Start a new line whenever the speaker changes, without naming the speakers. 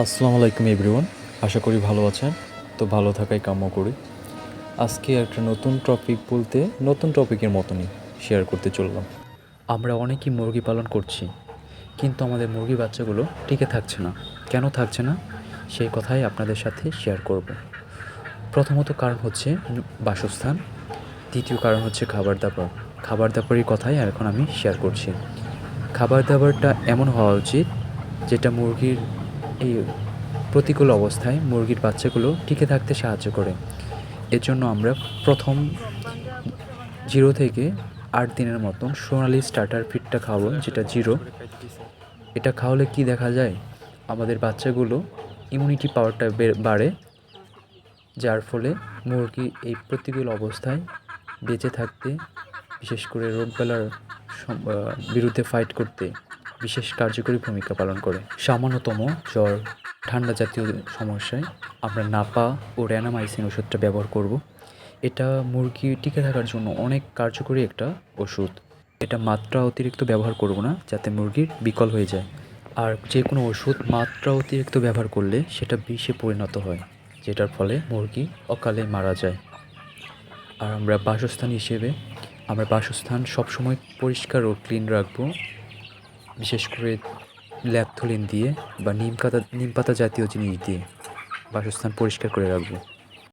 আসসালামু আলাইকুম এভরিওয়ান আশা করি ভালো আছেন। তো ভালো থাকাই কাম্য করি। আজকে একটা নতুন টপিক বলতে নতুন টপিকের মতনই শেয়ার করতে চললাম।
আমরা অনেকই মুরগি পালন করছি, কিন্তু আমাদের মুরগি বাচ্চাগুলো টিকে থাকছে না। কেন থাকছে না? সেই কথাই আপনাদের সাথে শেয়ার করব। প্রথমত কারণ হচ্ছে বাসস্থান, দ্বিতীয় কারণ হচ্ছে খাবার দাবার। খাবার দাবারের কথাই এখন আমি শেয়ার করছি। খাবার দাবারটা এমন হওয়া উচিত যেটা মুরগির এই প্রতিকূল অবস্থায় মুরগির বাচ্চাগুলো টিকে থাকতে সাহায্য করে। এর জন্য আমরা প্রথম জিরো থেকে আট দিনের মতন সোনালি স্টার্টার ফিডটা খাওয়াবো, যেটা জিরো। এটা খাওয়ালে কি দেখা যায়? আমাদের বাচ্চাগুলো ইমিউনিটি পাওয়ারটা বাড়ে, যার ফলে মুরগি এই প্রতিকূল অবস্থায় বেঁচে থাকতে, বিশেষ করে রোগবেলার বিরুদ্ধে ফাইট করতে বিশেষ কার্যকরী ভূমিকা পালন করে। সামান্যতম জ্বর, ঠান্ডা জাতীয় সমস্যায় আমরা নাপা ও র্যানামাইসিন ওষুধটা ব্যবহার করব। এটা মুরগি টিকে থাকার জন্য অনেক কার্যকরী একটা ওষুধ। এটা মাত্রা অতিরিক্ত ব্যবহার করব না, যাতে মুরগির বিকল হয়ে যায়। আর যে কোনো ওষুধ মাত্রা অতিরিক্ত ব্যবহার করলে সেটা বিষে পরিণত হয়, যেটার ফলে মুরগি অকালে মারা যায়। আর আমরা বাসস্থান হিসেবে, আমরা বাসস্থান সবসময় পরিষ্কার ও ক্লিন রাখব। বিশেষ করে ল্যাপথলিন দিয়ে বা নিম পাতা নিম পাতা জাতীয় জিনিস দিয়ে বাসস্থান পরিষ্কার করে রাখব।